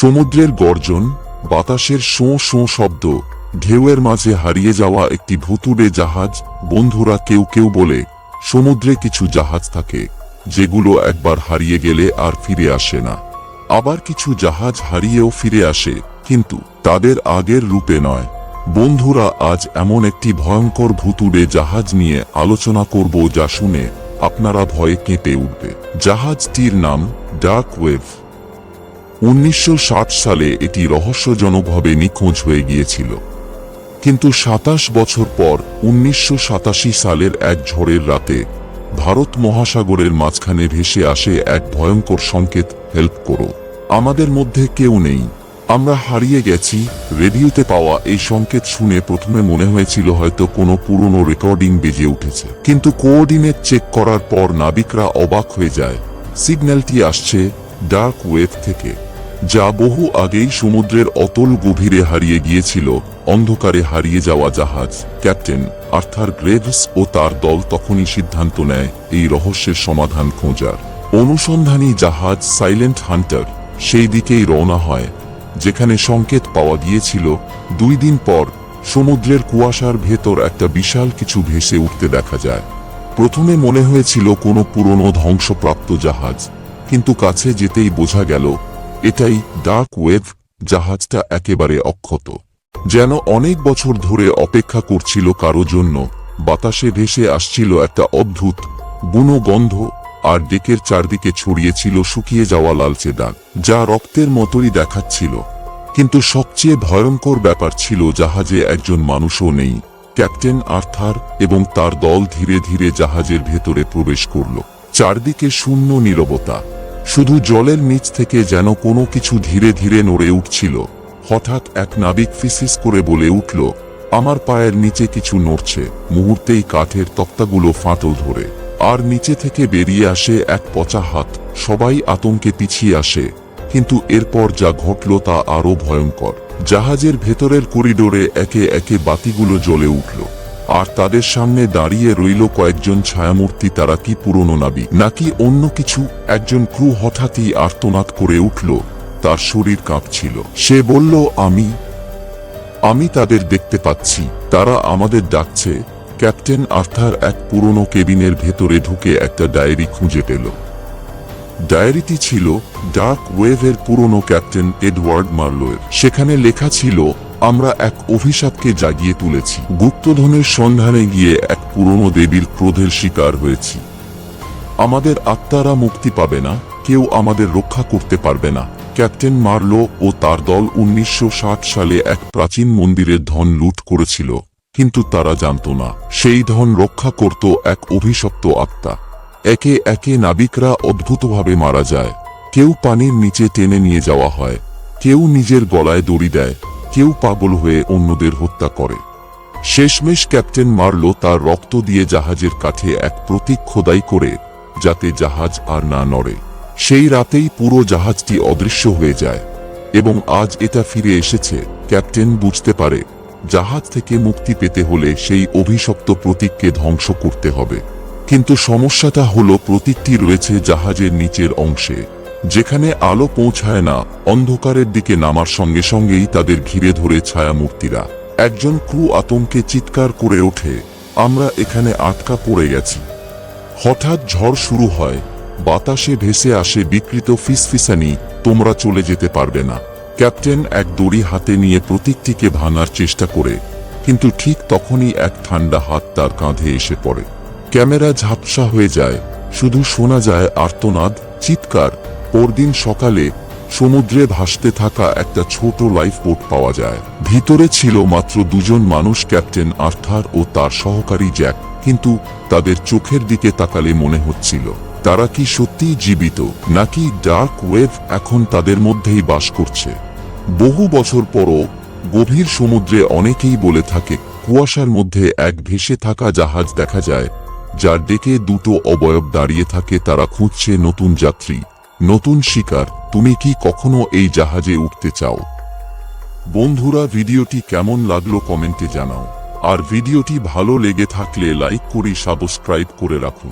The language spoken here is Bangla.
সমুদ্রের গর্জন, বাতাসের শোঁ শোঁ শব্দ, ঢেউয়ের মাঝে হারিয়ে যাওয়া একটি ভুতুড়ে জাহাজ, বন্ধুরা কেউ কেউ বলে, সমুদ্রে কিছু জাহাজ থাকে, যেগুলো একবার হারিয়ে গেলে আর ফিরে আসে না। আবার কিছু জাহাজ হারিয়েও ফিরে আসে, কিন্তু তাদের আগের রূপে নয়। বন্ধুরা, আজ এমন একটি ভয়ঙ্কর ভুতুড়ে জাহাজ নিয়ে আলোচনা করব যা শুনে আপনারা ভয়ে কেঁপে উঠবে। জাহাজটির নাম ডার্ক ওয়েভ। উনিশশো ষাট সালে এটি রহস্যজনকভাবে নিখোঁজ হয়ে গিয়েছিল। কিন্তু সাতাশ বছর পর উনিশশো সাতাশি সালের এক ঝড়ের রাতে ভারত মহাসাগরের মাঝখানে ভেসে আসে এক ভয়ঙ্কর সংকেত, হেল্প করো। আমাদের মধ্যে কেউ নেই। আমরা হারিয়ে গেছি। রেডিওতে পাওয়া এই সংকেত শুনে প্রথমে মনে হয়েছিল হয়তো কোনো পুরনো রেকর্ডিং বেজে উঠেছে। কিন্তু কোঅর্ডিনেট চেক করার পর নাবিকরা অবাক হয়ে যায়। সিগন্যালটি আসছে ডার্ক ওয়েভ থেকে। যা বহু আগেই সমুদ্রের অতল গভীরে হারিয়ে গিয়েছিল। অন্ধকারে হারিয়ে যাওয়া জাহাজ, ক্যাপ্টেন আর্থার গ্রেভস ও তার দল তখনই সিদ্ধান্ত নেয় এই রহস্যের সমাধান খোঁজার। অনুসন্ধানী জাহাজ সাইলেন্ট হান্টার সেই দিকেই রওনা হয়, যেখানে সংকেত পাওয়া গিয়েছিল দুই দিন পর সমুদ্রের কুয়াশার ভেতর একটা বিশাল কিছু ভেসে উঠতে দেখা যায়। প্রথমে মনে হয়েছিল কোনো পুরনো ধ্বংসপ্রাপ্ত জাহাজ, কিন্তু কাছে যেতেই বোঝা গেল এটাই ডার্ক ওয়েভ জাহাজটা একেবারে অক্ষত। যেন অনেক বছর ধরে অপেক্ষা করছিল কারও জন্য, বাতাসে ভেসে আসছিল একটা অদ্ভুত, বুনো গন্ধ, আর ডেকের চারদিকে ছড়িয়েছিল শুকিয়ে যাওয়া লালচে দাগ, যা রক্তের মতোই দেখাচ্ছিল। কিন্তু সবচেয়ে ভয়ঙ্কর ব্যাপার ছিল জাহাজে একজন মানুষও নেই, ক্যাপ্টেন আর্থার এবং তার দল ধীরে ধীরে জাহাজের ভেতরে প্রবেশ করল। চারদিকে শূন্য নীরবতা শুধু জলের নিচ থেকে যেন কোনো কিছু ধীরে ধীরে নড়ে উঠছিল। হঠাৎ এক নাবিক ফিসিস করে বলে উঠল, আমার পায়ের নিচে কিছু নড়ছে। মুহূর্তেই কাঠের তক্তাগুলো ফাটল ধরে। আর নিচে থেকে বেরিয়ে আসে এক পচা হাত। সবাই আতঙ্কে পিছিয়ে আসে। কিন্তু এরপর যা ঘটল তা আরও ভয়ঙ্কর। জাহাজের ভেতরের করিডোরে একে একে বাতিগুলো জ্বলে উঠল। আর তাদের সামনে দাঁড়িয়ে রইল কয়েকজন ছায়ামূর্তি তারা কি পুরনো নাবি? নাকি অন্য কিছু? একজন ক্রু হঠাৎই আর্তনাদ করে উঠল। তার শরীর কাঁপছিল। সে বলল, আমি আমি তাদের দেখতে পাচ্ছি। তারা আমাদের ডাকছে। ক্যাপ্টেন আর্থার এক পুরনো কেবিনের ভেতরে ঢুকে একটা ডায়েরি খুঁজে পেল। ডায়েরিটি ছিল ডার্ক ওয়েভের পুরনো ক্যাপ্টেন এডওয়ার্ড মার্লোয়ের। সেখানে লেখা ছিল আমরা এক অভিশাপকে জাগিয়ে তুলেছি। গুপ্তধনের সন্ধানে গিয়ে এক পুরনো দেবীর ক্রোধের শিকার হয়েছি। আমাদের আত্মারা মুক্তি পাবে না, কেউ আমাদের রক্ষা করতে পারবে না। ক্যাপ্টেন মার্লো ও তার দল উনিশশো ষাট সালে এক প্রাচীন মন্দিরের ধন লুট করেছিল, কিন্তু তারা জানত না। সেই ধন রক্ষা করত এক অভিশপ্ত আত্মা। একে একে নাবিকরা অদ্ভুতভাবে মারা যায়। কেউ পানির নিচে টেনে নিয়ে যাওয়া হয়। কেউ নিজের গলায় দড়ি দেয়। কেউ পাগল হয়ে অন্যদের হত্যা করে। শেষমেশ ক্যাপ্টেন মারলো তার রক্ত দিয়ে জাহাজের কাঠে এক প্রতীক খোদাই করে, যাতে জাহাজ আর না নড়ে। সেই রাতেই পুরো জাহাজটি অদৃশ্য হয়ে যায়, এবং আজ এটা ফিরে এসেছে। ক্যাপ্টেন বুঝতে পারে, জাহাজ থেকে মুক্তি পেতে হলে সেই অভিশপ্ত প্রতীককে ধ্বংস করতে হবে। কিন্তু সমস্যাটা হলো প্রতীকটি রয়েছে জাহাজের নিচের অংশে। যেখানে আলো পৌঁছায় না, অন্ধকারের দিকে নামার সঙ্গে সঙ্গেই তাদের ঘিরে ধরে ছায়ামূর্তিরা। একজন ক্রু আতঙ্কে চিৎকার করে ওঠে, আমরা এখানে আটকা পড়ে গেছি। হঠাৎ ঝড় শুরু হয়, বাতাসে ভেসে আসে বিকৃত ফিসফিসানি, তোমরা চলে যেতে পারবে না। ক্যাপ্টেন এক দড়ি হাতে নিয়ে প্রতীকটিকে ভাঙার চেষ্টা করে, কিন্তু ঠিক তখনই এক ঠান্ডা হাত তার কাঁধে এসে পড়ে। ক্যামেরা ঝাপসা হয়ে যায়, শুধু শোনা যায় আর্তনাদ, চিৎকার! পরদিন সকালে সমুদ্রে ভাসতে থাকা একটা ছোট লাইফ বোট পাওয়া যায়। ভিতরে ছিল মাত্র দুজন মানুষ, ক্যাপ্টেন আর্থার ও তার সহকারী জ্যাক। কিন্তু তাদের চোখের দিকে তাকালে মনে হচ্ছিল, তারা কি সত্যিই জীবিত, নাকি ডার্ক ওয়েভ এখন তাদের মধ্যেই বাস করছে। বহু বছর পরও গভীর সমুদ্রে অনেকেই বলে থাকে, কুয়াশার মধ্যে এক ভেসে থাকা জাহাজ দেখা যায়, যার ডেকে দুটো অবয়ব দাঁড়িয়ে থাকে, তারা খুঁজছে নতুন যাত্রী। নতুন শিকার, তুমি কি কখনো এই জাহাজে উঠতে চাও? বন্ধুরা, ভিডিওটি কেমন লাগল কমেন্টে জানাও। আর ভিডিওটি ভালো লেগে থাকলে লাইক করে, সাবস্ক্রাইব করে রাখুন।